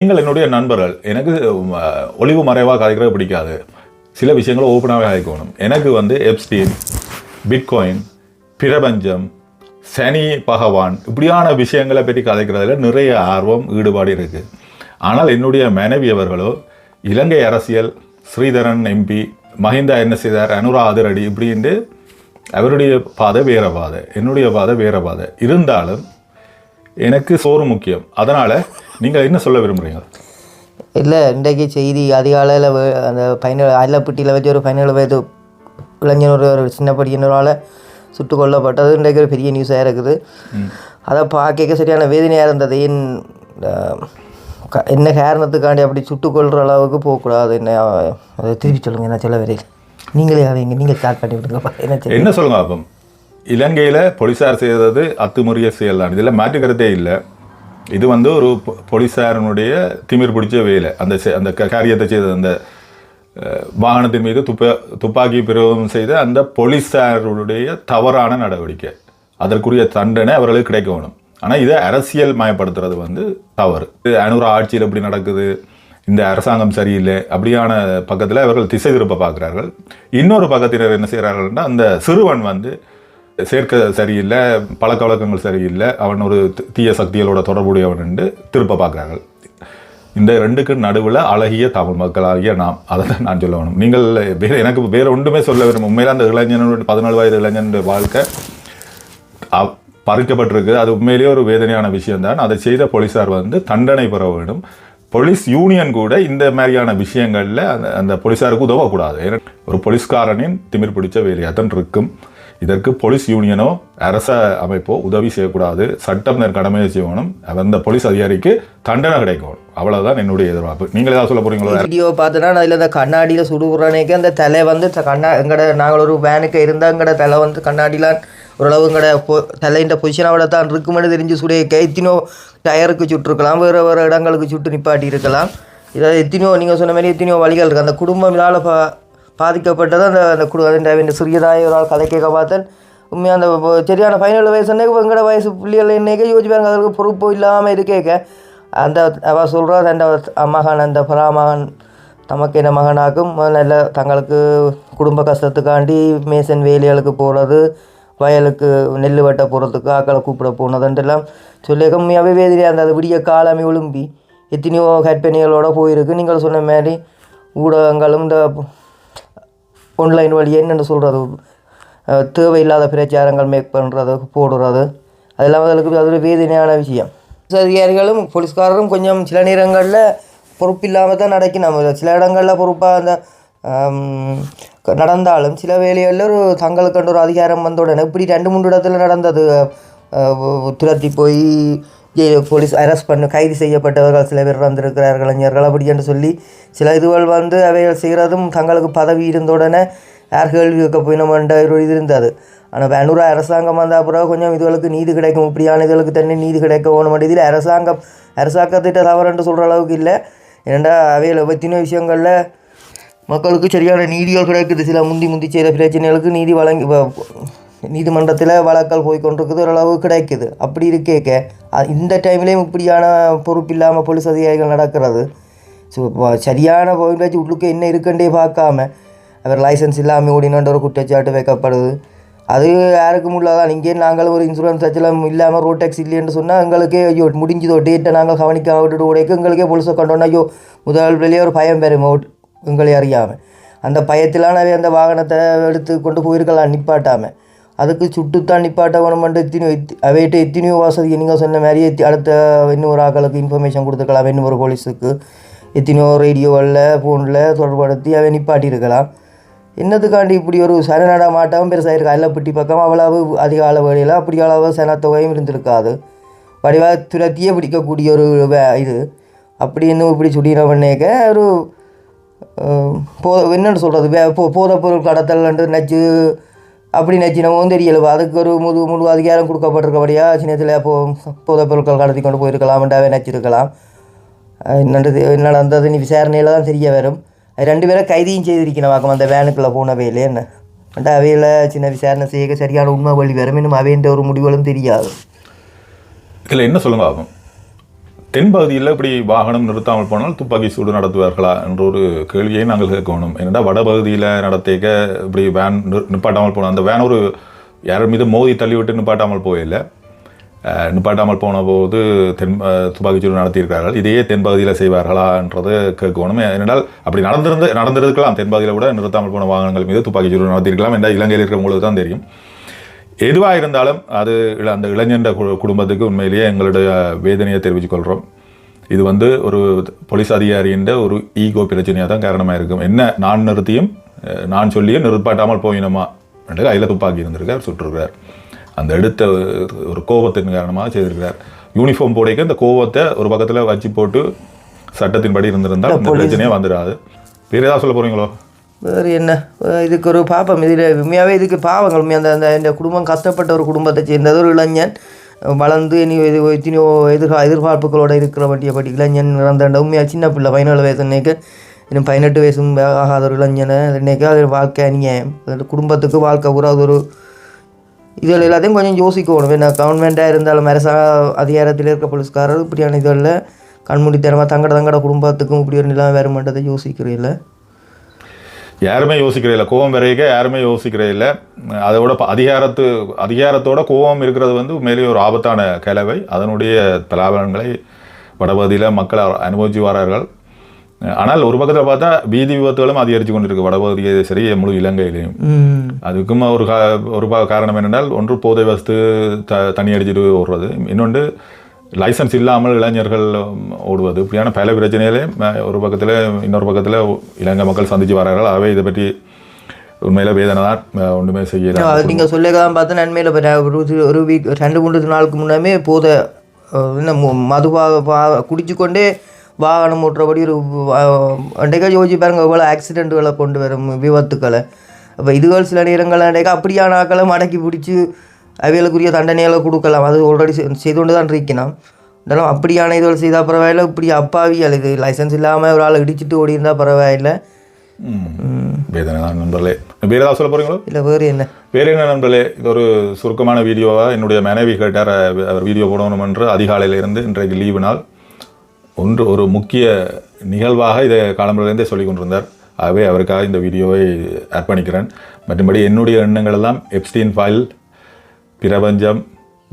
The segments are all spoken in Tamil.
நீங்கள் என்னுடைய நண்பர்கள் எனக்கு ஒளிவு மறைவாக கதைக்கிறது பிடிக்காது. சில விஷயங்களை ஓப்பனாகவே கதைக்கணும் எனக்கு வந்து எப்ஸ்டீன் பிட்காயின் பிரபஞ்சம் சனி பகவான் இப்படியான விஷயங்களை பற்றி கதைக்கிறதுல நிறைய ஆர்வம் ஈடுபாடு இருக்குது ஆனால் என்னுடைய மனைவி அவர்களோ இலங்கை அரசியல் ஸ்ரீதரன் எம்பி மஹிந்தா என்ன செய்தார் அனுரா அதிரடி இப்படின்ட்டு அவருடைய பாதை வேற பாதை என்னுடைய பாதை வேற பாதை. இருந்தாலும் எனக்கு சோறு முக்கியம். அதனால நீங்கள் என்ன சொல்ல விரும்புறீங்க இல்லை இன்றைக்கு செய்தி அதிகாலையில் அந்த பதினேழு அயலப்பட்டியில் வச்சு ஒரு பதினேழு வயது இளைஞர் ஒரு சின்ன படியினரால் சுட்டு கொல்லப்பட்டது. இன்றைக்கு ஒரு பெரிய நியூஸாக இருக்குது. அதை பார்க்க சரியான வேதனையாக இருந்தது. ஏன் என்ன காரணத்துக்காண்டி அப்படி சுட்டு கொள்கிற அளவுக்கு போகக்கூடாது? என்ன அதை திருப்பி சொல்லுங்கள் என்ன சொல்ல வரையில் நீங்களே அவங்க நீங்கள் ஸ்டார்ட் பண்ணி விடுங்கப்பா என்ன என்ன சொல்லுங்க அப்பம் இலங்கையில் போலீஸார் செய்தது அத்துமுறைய செயல் தான் இதில் மாற்று கருத்தே இல்லை. இது வந்து ஒரு போலீஸாரனுடைய திமிர் பிடிச்ச வேலை. அந்த செ- அந்த க- காரியத்தை செய்த அந்த வாகனத்தின் மீது துப்ப துப்பாக்கி பிரயோகம் செய்த அந்த போலீஸாருடைய தவறான நடவடிக்கை. அதற்குரிய தண்டனை அவர்களுக்கு கிடைக்க வேணும். ஆனால் இதை அரசியல் மயப்படுத்துறது வந்து தவறு. இது அனுரா ஆட்சியில் எப்படி நடக்குது? இந்த அரசாங்கம் சரியில்லை. அப்படியான பக்கத்தில் அவர்கள் திசை திருப்ப பார்க்குறார்கள். இன்னொரு பக்கத்தினர் என்ன செய்கிறார்கள்னா அந்த சிறுவன் வந்து சேர்க்க சரியில்லை பழக்க வழக்கங்கள் சரியில்லை அவன் ஒரு தீய சக்திகளோட தொடர்புடையவன் என்று திருப்ப பார்க்குறாங்க இந்த ரெண்டுக்கு நடுவில் அழகிய தமிழ் மக்களாகிய நாம். அதை தான் நான் சொல்ல வேணும். நீங்கள் வேறு எனக்கு வேறு ஒன்றுமே சொல்ல விரும்பும் உண்மையில் அந்த இளைஞனுடைய பதினாலு வயது இளைஞனுடைய வாழ்க்கை பறிக்கப்பட்டிருக்கு. அது உண்மையிலேயே ஒரு வேதனையான விஷயம்தான். அதை செய்த போலீஸார் வந்து தண்டனை பெற வேண்டும். போலீஸ் யூனியன் கூட இந்த மாதிரியான விஷயங்களில் அந்த அந்த போலீஸாருக்கு உதவக்கூடாது. ஏன்னா ஒரு போலீஸ்காரனின் திமிர் பிடிச்ச வேலையாத்தான் இருக்கும். இதற்கு போலீஸ் யூனியனோ அரச அமைப்போ உதவி செய்யக்கூடாது. சட்டம் கடமையை செய்யணும். அந்த போலீஸ் அதிகாரிக்கு தண்டனை கிடைக்கணும். அவ்வளவுதான் என்னுடைய எதிர்பார்ப்பு. நீங்கள் ஏதாவது சொல்ல போறீங்களா? வீடியோ பார்த்தோன்னா அதில் அந்த கண்ணாடியில் சுடுகுறானேக்கு அந்த தலை வந்து கண்ணா எங்கட நாங்கள் ஒரு வேனுக்கு இருந்தால் எங்கட தலை வந்து கண்ணாடியெலாம் ஓரளவு எங்கட பொ பொசிஷன் பொசிஷனோட தான் இருக்குமென்னு தெரிஞ்சு சுடைய எத்தினோ டயருக்கு சுட்டிருக்கலாம் வேறு வேறு இடங்களுக்கு சுட்டு நிப்பாட்டி இருக்கலாம். இதை எத்தனையோ நீங்கள் சொன்ன மாதிரி எத்தனையோ வழிகள் இருக்குது அந்த குடும்பம் இதால் பா பாதிக்கப்பட்டது. அந்த அந்த குடு சிறியதாய் ஒரு ஆள் கதை கேட்க பார்த்தேன். உண்மையாக அந்த சரியான ஃபைனல் வயசு அன்னைக்கு எங்கட வயசு பிள்ளைகள் என்னைக்கு யோசிப்பாங்க அதற்கு பொறுப்பு இல்லாமல் இருக்கேக்க அந்த அவ சொல்கிறா அந்த மகன் அந்த பராமகன் தமக்கு என்ன மகனாக்கும் நல்ல தங்களுக்கு குடும்ப கஷ்டத்துக்காண்டி மேசன் வேலைகளுக்கு போகிறது வயலுக்கு நெல் வெட்ட போகிறதுக்கு ஆக்களை கூப்பிட போனதுன்றெல்லாம் சொல்லி கம்மியாகவே வேதிரியாக இருந்தது. விடிய காலமே விழும்பி எத்தனையோ கற்பனைகளோடு போயிருக்கு. நீங்கள் சொன்ன மாதிரி ஊடகங்களும் இந்த ஆன்லைன் வழி என்னென்னு சொல்கிறது தேவையில்லாத பிரச்சாரங்கள் மேக் பண்ணுறது போடுறது. அதெல்லாம் அதுக்கு அது ஒரு வேதனையான விஷயம். அதிகாரிகளும் போலீஸ்காரரும் கொஞ்சம் சில நேரங்களில் பொறுப்பு இல்லாமல் தான் நடக்கணும் சில இடங்களில் பொறுப்பாக அந்த நடந்தாலும் சில வேலைகளில் ஒரு தங்களுக்கென்று ஒரு அதிகாரம் வந்த உடனே இப்படி ரெண்டு மூணு இடத்துல நடந்தது. துரத்தி போய் போலீஸ் அரெஸ்ட் பண்ண கைது செய்யப்பட்டவர்கள் சில பேர் வந்திருக்கிறார்கள் இளைஞர்கள் அப்படி என்று சொல்லி சில இதுகள் வந்து அவைகள் செய்கிறதும் தங்களுக்கு பதவி இருந்தவுடனே யார் கேள்வி கேட்க போயினோம்ன்ற ஒரு இது இருந்தது. ஆனால் வேணூர் அரசாங்கம் வந்த அப்புறம் கொஞ்சம் இதுகளுக்கு நீதி கிடைக்கும் இப்படியான இதுகளுக்கு தண்ணி நீதி கிடைக்க வேணும் இதில் அரசாங்கம் அரசாங்கத்திட்ட தவறுன்னு சொல்கிற அளவுக்கு இல்லை. ஏன்னா அவையில் பற்றின விஷயங்களில் மக்களுக்கு சரியான நீதிகள் கிடைக்குது. சில முந்தி முந்தி செய்த பிரச்சனைகளுக்கு நீதி வழங்கி நீதிமன்றத்தில் வழக்கல் போய் கொண்டிருக்குது ஓரளவு கிடைக்குது. அப்படி இருக்கேக்க இந்த டைம்லேயும் இப்படியான பொறுப்பு இல்லாமல் போலீஸ் அதிகாரிகள் நடக்கிறது. ஸோ சரியான வச்சு உள்ளுக்கு என்ன இருக்குன்றே பார்க்காம அவர் லைசன்ஸ் இல்லாமல் ஓடினன்ற ஒரு குற்றச்சாட்டு வைக்கப்படுது. அது யாருக்கும் உள்ளதான். இங்கே நாங்களும் ஒரு இன்சூரன்ஸ் அச்சலம் இல்லாமல் ரோட் டேக்ஸ் இல்லைன்னு சொன்னால் எங்களுக்கே ஐயோ முடிஞ்சதோ டேட்டை நாங்கள் கவனிக்க விட்டுட்டு உடைக்கு எங்களுக்கே போலீஸை கண்டோன்னா ஐயோ முதல் வெளியே ஒரு பயம் பெறும் எங்களை அறியாமல் அந்த பயத்திலான அந்த வாகனத்தை எடுத்து கொண்டு போயிருக்கலாம் நிப்பாட்டாமல் அதுக்கு சுட்டுத்தான் நிப்பாட்ட வேணுமென்று எத்தனையோ எத் அவைகிட்ட எத்தனையோ வசதி நீங்கள் சொன்ன மாதிரி எத்தி அடுத்த இன்னொரு ஆக்களுக்கு இன்ஃபர்மேஷன் கொடுத்துக்கலாம். இன்னொரு போலீஸுக்கு எத்தனையோ ரேடியோவில் ஃபோனில் தொடர்படுத்தி அவை நிப்பாட்டியிருக்கலாம். என்னத்துக்காண்டி இப்படி ஒரு சரணடா மாட்டமும் பெருசாக இருக்கா? அல்லப்பட்டி பக்கம் அவ்வளவு அதிக அளவு அப்படி அளவு சனத்தொகையும் இருந்திருக்காது. வடிவாக துரத்தியே பிடிக்கக்கூடிய ஒரு வே- இது. அப்படி இன்னும் இப்படி சுடின பண்ணேக்க ஒரு போ என்னென்னு சொல்கிறது வே போ போதைப்பொருள் பொருள் நச்சு அப்படி நச்சு நம்ம தெரியல. அதுக்கு ஒரு முழு முழு அதிகாரம் கொடுக்கப்பட்டிருக்கபடியா சின்னத்தில் அப்போ போதைப் பொருட்கள் கடத்தி கொண்டு போயிருக்கலாம்ன்றாவே நினச்சிருக்கலாம் என்னது என்ன நடந்தது நீ விசாரணையில் தான் தெரிய வரும். அது ரெண்டு பேரும் கைதியும் செய்திருக்கணும் வாக்கம் அந்த வேனுக்குள்ளே போனவையிலே என்ன? அந்த அவையில் சின்ன விசாரணை செய்ய சரியான உண்மை வழி வரும் இன்னும் அவைன்ற ஒரு முடிவுகளும் தெரியாது. இதில் என்ன சொல்லுங்க ஆகும்? தென்பகுதியில் இப்படி வாகனம் நிறுத்தாமல் போனால் துப்பாக்கி சூடு நடத்துவார்களா என்ற ஒரு கேள்வியை நாங்கள் கேட்கணும் ஏன்னா வடபகுதியில் நடத்திக்க இப்படி வேன் நிப்பாட்டாமல் போனோம் அந்த வேன் ஒரு யார் மீது மோதி தள்ளிவிட்டு நிப்பாட்டாமல் போயில்லை நிப்பாட்டாமல் போன போது தென் துப்பாக்கி துப்பாக்கிச்சூடு நடத்தியிருக்கிறார்கள். இதையே தென்பகுதியில் செய்வார்களா என்றது கேட்கணும் ஏனென்றால் அப்படி நடந்திருந்து நடந்திருக்கலாம். தென்பகுதியில் கூட நிறுத்தாமல் போன வாகனங்கள் மீது துப்பாக்கிச்சூடு நடத்தியிருக்கலாம். என்ற இலங்கையில் இருக்கிறவங்களுக்கு தான் தெரியும். எதுவாக இருந்தாலும் அது அந்த இளைஞன்ற குடும்பத்துக்கு உண்மையிலேயே எங்களுடைய வேதனையை தெரிவித்துக் கொள்கிறோம் இது வந்து ஒரு போலீஸ் அதிகாரின்ற ஒரு ஈகோ பிரச்சனையாக தான் காரணமாக இருக்கும் என்ன நான் நிறுத்தியும் நான் சொல்லியும் நிறுத்தாட்டாமல் போயினோமா? என்று கையில் துப்பாக்கி இருந்திருக்கார் சுட்டிருக்கிறார். அந்த எடுத்த ஒரு கோபத்தின் காரணமாக செய்திருக்கிறார். யூனிஃபார்ம் போடைக்க இந்த கோபத்தை ஒரு பக்கத்தில் வச்சு போட்டு சட்டத்தின்படி இருந்திருந்தால் இந்த பிரச்சனையே வந்துடாது. வேறு ஏதாவது சொல்ல போறீங்களோ? வேறு என்ன? இதுக்கு ஒரு பாப்பம் இதில் உண்மையாகவே இதுக்கு பாவங்கள். உண்மையா அந்த அந்த இந்த குடும்பம் கஷ்டப்பட்ட ஒரு குடும்பத்தை சேர்ந்தது. ஒரு இளைஞன் வளர்ந்து இனி இது எத்தனையோ எதிர்கா எதிர்பார்ப்புகளோட இருக்கிற வண்டியை பட்டி இளைஞன் இறந்த உண்மையாக சின்ன பிள்ளை பதினேழு வயசு இன்னைக்கு இன்னும் பதினெட்டு வயசும் ஆகாத ஒரு இளைஞனை. இன்னைக்கு அது வாழ்க்கை அநியாயம் அது குடும்பத்துக்கு வாழ்க்கை பூரா அது ஒரு இதில் எல்லாத்தையும் கொஞ்சம் யோசிக்கணும். என்ன கவர்மெண்ட்டாக இருந்தாலும் அரசாங்க அதிகாரத்தில் இருக்க போலீஸ்காரர் இப்படியான இதில் கண்மூடித்தனமாக தங்கட தங்கட குடும்பத்துக்கும் இப்படி ஒரு நிலம் வேறு மாட்டதை யோசிக்கிறீங்கள யாருமே யோசிக்கிறே இல்லை. கோவம் வரைக்க யாருமே யோசிக்கிறே இல்லை. அதோட அதிகாரத்து அதிகாரத்தோட கோவம் இருக்கிறது வந்து உண்மையிலேயே ஒரு ஆபத்தான கலவை அதனுடைய பலாபலன்களை வடபகுதியில் மக்கள் அனுபவிச்சு வரார்கள். ஆனால் ஒரு பக்கத்தில் பார்த்தா வீதி விபத்துகளும் அதிகரித்து கொண்டிருக்கு. வடபகுதியே சரி முழு இலங்கையிலையும். அதுக்கும் ஒரு ஒரு காரணம் என்னென்றால் ஒன்று போதை வஸ்து த தண்ணி அடிச்சிட்டு ஓடுறது. இன்னொன்று லைசன்ஸ் இல்லாமல் இளைஞர்கள் ஓடுவது. இப்படியான பல பிரச்சனைகளே ஒரு பக்கத்தில் இன்னொரு பக்கத்தில் இலங்கை மக்கள் சந்திச்சு வரார்கள். ஆகவே இதை பற்றி உண்மையில வேதனை தான் ஒன்றுமே செய்யல. அது நீங்கள் சொல்லிக்கலாம் பார்த்து நன்மையில் ஒரு ஒரு வீக் ரெண்டு மூன்று நாளுக்கு முன்னாமே போத என்ன மதுவாக குடிச்சு கொண்டே வாகனம் ஓட்டுறபடி ஒரு அன்றைக்கா யோசிச்சு பாருங்க எவ்வளோ ஆக்சிடெண்ட்டுகளை கொண்டு வரும் விபத்துக்களை. அப்போ இதுகள் சில நேரங்கள் அன்றைக்கா அப்படியான ஆக்களை மடக்கி பிடிச்சி அவைகளுக்குரிய தண்டனைகளை கொடுக்கலாம். அது ஆல்ரெடி செய்து கொண்டு தான் இருக்கணும் இருந்தாலும் அப்படியான இதுகள் செய்தால் பரவாயில்ல. இப்படி அப்பாவியல் இது லைசன்ஸ் இல்லாமல் ஒரு ஆளை இடிச்சிட்டு ஓடி இருந்தால் பரவாயில்லை. வேதனை தான் நண்பர்களே. வேறு ஏதாவது சொல்ல போகிறீங்களோ இல்லை வேறு என்ன? வேறு என்ன நண்பர்களே? இது ஒரு சுருக்கமான வீடியோவாக என்னுடைய மனைவி கேட்டார் அவர் வீடியோ போடணும் என்று அதிகாலையில இருந்து இன்றைக்கு லீவு நாள். ஒன்று ஒரு முக்கிய நிகழ்வாக இதை காலம்பரிலிருந்தே சொல்லி கொண்டிருந்தார். ஆகவே அவருக்காக இந்த வீடியோவை அர்ப்பணிக்கிறேன். மற்றும்படி என்னுடைய எண்ணங்கள் எல்லாம் எப்ஸ்டீன் ஃபைல் பிரபஞ்சம்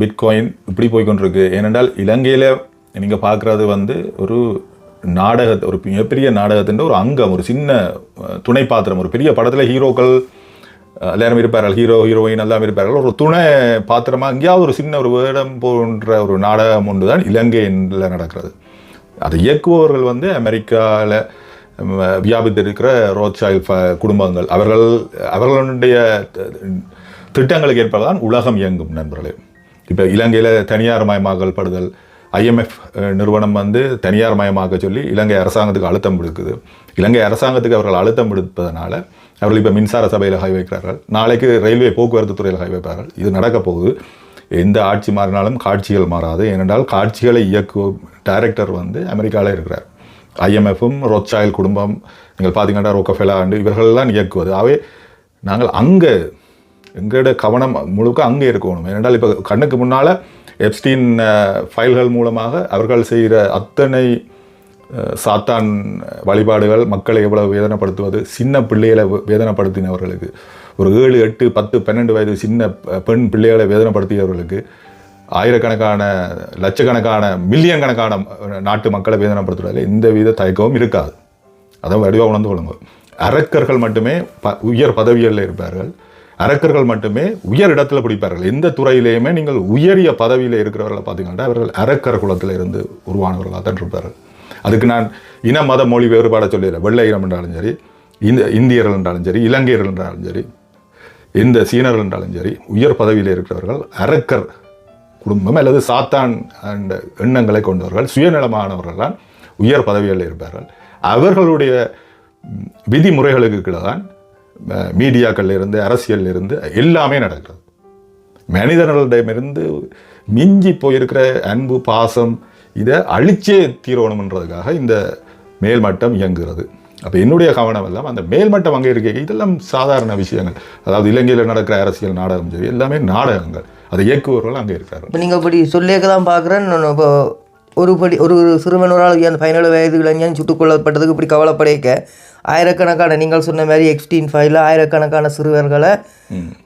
பிட்காயின் இப்படி போய்கொண்டிருக்கு. ஏனென்றால் இலங்கையில் நீங்கள் பார்க்குறது வந்து ஒரு நாடக ஒரு மிகப்பெரிய நாடகத்தின் ஒரு அங்கம் ஒரு சின்ன துணை பாத்திரம். ஒரு பெரிய படத்தில் ஹீரோக்கள் எல்லாரும் இருப்பார்கள். ஹீரோ ஹீரோயின் எல்லாம் இருப்பார்கள். ஒரு துணை பாத்திரமாக எங்கேயாவது ஒரு சின்ன ஒரு வேடம் போன்ற ஒரு நாடகம் ஒன்று தான் இலங்கையில் நடக்கிறது. அதை இயக்குபவர்கள் வந்து அமெரிக்காவில் வியாபித்து இருக்கிற ரோத்சாயில் குடும்பங்கள். அவர்கள் அவர்களுடைய திட்டங்களுக்கு திட்டங்களுக்கு ஏற்பதான் உலகம் இயங்கும் நண்பர்களே. இப்போ இலங்கையில் தனியார் மயமாக்கல் படுதல் ஐஎம்எஃப் நிறுவனம் வந்து தனியார் மயமாக்க சொல்லி இலங்கை அரசாங்கத்துக்கு அழுத்தம் கொடுக்குது இலங்கை அரசாங்கத்துக்கு அவர்கள் அழுத்தம் கொடுப்பதனால அவர்கள் இப்போ மின்சார சபையில் கை வைக்கிறார்கள் நாளைக்கு ரயில்வே போக்குவரத்து துறையில் கை வைப்பார்கள் இது நடக்கப் போகுது. எந்த ஆட்சி மாறினாலும் காட்சிகள் மாறாது. ஏனென்றால் காட்சிகளை இயக்கும் டைரக்டர் வந்து அமெரிக்காவில் இருக்கிறார். ஐஎம்எஃப்பும் ரொச்சாயில் குடும்பம் நீங்கள் பார்த்தீங்கன்னா ரோக்கஃபெலா ஆண்டு இவர்கள்லாம் இயக்குவது. அவை நாங்கள் அங்கே எங்களோட கவனம் முழுக்க அங்கே இருக்கணும். ஏனென்றால் இப்போ கண்ணுக்கு முன்னால் எப்ஸ்டீன் ஃபைல்கள் மூலமாக அவர்கள் செய்கிற அத்தனை சாத்தான் வழிபாடுகள் மக்களை எவ்வளவு வேதனைப்படுத்துவது சின்ன பிள்ளைகளை வேதனைப்படுத்தினவர்களுக்கு ஒரு ஏழு எட்டு பத்து பன்னெண்டு வயது சின்ன பெண் பிள்ளைகளை வேதனைப்படுத்தியவர்களுக்கு ஆயிரக்கணக்கான லட்சக்கணக்கான மில்லியன் கணக்கான நாட்டு மக்களை வேதனைப்படுத்துவதில் எந்த வித தயக்கமும் இருக்காது. அதை வடிவாக உணர்ந்து கொள்ளுங்க அரக்கர்கள் மட்டுமே ப உயர் பதவிகளில் இருப்பார்கள். அரக்கர்கள் மட்டுமே உயர் இடத்துல பிடிப்பார்கள். எந்த துறையிலேயுமே நீங்கள் உயரிய பதவியில் இருக்கிறவர்களை பார்த்தீங்கன்னா அவர்கள் அரக்கர் குலத்தில் இருந்து உருவானவர்களாக தான் இருப்பார்கள். அதுக்கு நான் இன மத மொழி வேறுபாடை சொல்லிடுறேன் வெள்ளை இனம் என்றாலும் சரி இந்த இந்தியர்கள் என்றாலும் சரி இலங்கையர்கள் என்றாலும் சரி எந்த சீனர்கள் என்றாலும் சரி உயர் பதவியில் இருக்கிறவர்கள் அரக்கர் குடும்பம் அல்லது சாத்தான் அந்த எண்ணங்களை கொண்டவர்கள் சுயநலமானவர்கள் தான் உயர் பதவிகளில் இருப்பார்கள். அவர்களுடைய விதிமுறைகளுக்கு கீழே தான் மீடியாக்கள் இருந்து அரசியல் இருந்து எல்லாமே நடக்கிறது. மனிதர்களிடமிருந்து மிஞ்சி போயிருக்கிற அன்பு பாசம் இதை அழிச்சே தீரணுன்றதுக்காக இந்த மேல்மட்டம் இயங்குகிறது. அப்போ என்னுடைய கவனம் எல்லாம் அந்த மேல்மட்டம் அங்கே இருக்க இதெல்லாம் சாதாரண விஷயங்கள். அதாவது இலங்கையில் நடக்கிற அரசியல் நாடகம் சரி எல்லாமே நாடகங்கள். அதை இயக்குபவர்கள் அங்கே இருக்கிறார் இப்போ நீங்கள் இப்படி சொல்லியக்க தான் பார்க்குறேன் இப்போ ஒரு படி ஒரு சிறுவனோரால் ஒரு ஆள் அந்த பதினேழு வயது இளைஞன் சுட்டுக் கொல்லப்பட்டதுக்கு இப்படி கவலைப்படைக்க. ஆயிரக்கணக்கான நீங்கள் சொன்ன மாதிரி எக்ஸ்டீன் ஃபைவ்ல ஆயிரக்கணக்கான சிறுவர்களை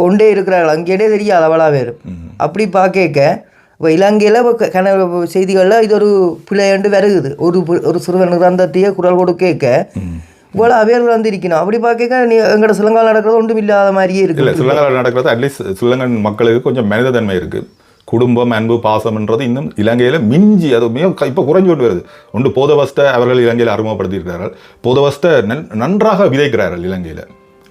கொண்டே இருக்கிறார்கள். அங்கேயே தெரியாது அவளா வேறு அப்படி பார்க்க இப்போ இலங்கையில் கன செய்திகளில் இது ஒரு பிள்ளையண்டு வருகுது. ஒரு ஒரு சிறுவன் கிரந்தத்தையே குரல் கொடுக்க இவ்வளோ அவேர் வந்திருக்கணும். அப்படி பார்க்க நீ எங்களோட சிலங்கால் நடக்கிறது ஒன்றும் இல்லாத மாதிரியே இல்லை சிலங்கால் நடக்கிறது அட்லீஸ்ட் சிலங்கன் மக்களுக்கு கொஞ்சம் மனிதத்தன்மை இருக்குது குடும்பம் அன்பு பாசம்ன்றது இன்னும் இலங்கையில் மிஞ்சி அது மிக இப்போ குறைஞ்சு கொண்டு வருது. ஒன்று போதவஸ்தை அவர்கள் இலங்கையில் அறிமுகப்படுத்தியிருக்கிறார்கள். போதவஸ்தை நன் நன்றாக விதைக்கிறார்கள் இலங்கையில்.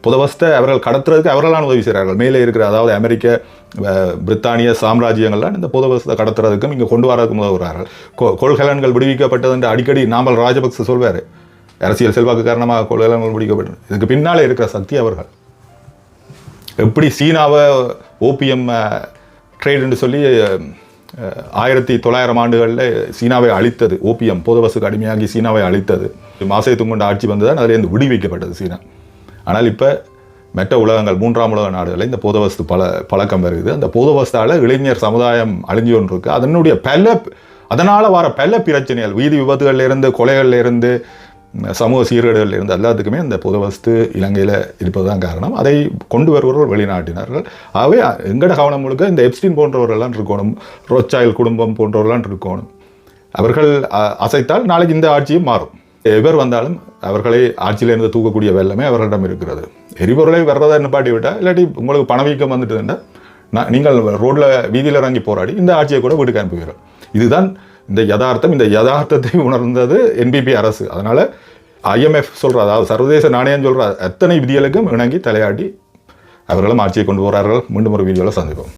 புதவஸ்தை அவர்கள் கடத்துறதுக்கு அவர்களான உதவி செய்கிறார்கள். மேலே இருக்கிற அதாவது அமெரிக்க பிரித்தானிய சாம்ராஜ்யங்கள்லாம் இந்த புதவஸ்தை கடத்துறதுக்கும் இங்கே கொண்டு வரதுக்கும் உதவுகிறார்கள். கொ கொள்கலன்கள் விடுவிக்கப்பட்டது என்று அடிக்கடி நாமல் ராஜபக்ச சொல்வார். அரசியல் செல்வாக்கு காரணமாக கொள்கலன்கள் விடுவிக்கப்பட்டது. இதுக்கு பின்னாலே இருக்கிற சக்தி அவர்கள். எப்படி சீனாவை ஓபிஎம் ட்ரேடுன்னு சொல்லி ஆயிரத்தி தொள்ளாயிரம் ஆண்டுகளில் சீனாவை அழித்தது. ஓபிஎம் போதவசுக்கு அடிமையாகி சீனாவை அழித்தது. மாசை துங்கொண்ட ஆட்சி வந்து தான் அதிலேருந்து விடுவிக்கப்பட்டது சீனா. ஆனால் இப்போ மற்ற உலகங்கள் மூன்றாம் உலக நாடுகளில் இந்த போதவஸ்து பல பழக்கம் வருது அந்த போதவஸ்தால இளைஞர் சமுதாயம் அழிஞ்சு ஒன்று இருக்குது அதனுடைய பல அதனால் வர பல பிரச்சனைகள் வீதி விபத்துகள்லேருந்து கொலைகள்லேருந்து இருந்து சமூக சீர்கேடுகள் இருந்து எல்லாத்துக்குமே இந்த புதவஸ்து இலங்கையில் இருப்பதுதான் காரணம். அதை கொண்டு வருபவர்கள் வெளிநாட்டினார்கள். ஆகவே எங்கட கவனம் முழுக்க இந்த எப்ஸ்டின் போன்றவர்கள்லாம் இருக்கணும். ரோச்சாயில் குடும்பம் போன்றவர்கள்லாம் இருக்கணும். அவர்கள் அ- அசைத்தால் நாளைக்கு இந்த ஆட்சியும் மாறும். எவர் வந்தாலும் அவர்களை ஆட்சியிலிருந்து தூக்கக்கூடிய வெள்ளமே அவர்களிடம் இருக்கிறது. எரிபொருளை வர்றதா நிப்பாட்டி விட்டால் இல்லாட்டி உங்களுக்கு பணவீக்கம் வந்துட்டுதுன்னா நான் நீங்கள் ரோட்டில் வீதியில் இறங்கி போராடி இந்த ஆட்சியை கூட வீட்டுக்கு அனுப்புகிறோம் இதுதான் இந்த யதார்த்தம் இந்த யதார்த்தத்தை உணர்ந்தது என்பிபி அரசு. அதனால் ஐஎம்எஃப் சொல்கிற அதாவது சர்வதேச நாணயம் சொல்கிற அத்தனை விதிகளுக்கும் இணங்கி தலையாட்டி அவர்களும் ஆட்சியை கொண்டு போகிறார்கள் மீண்டும் ஒரு வீடியோவில் சந்திப்போம்.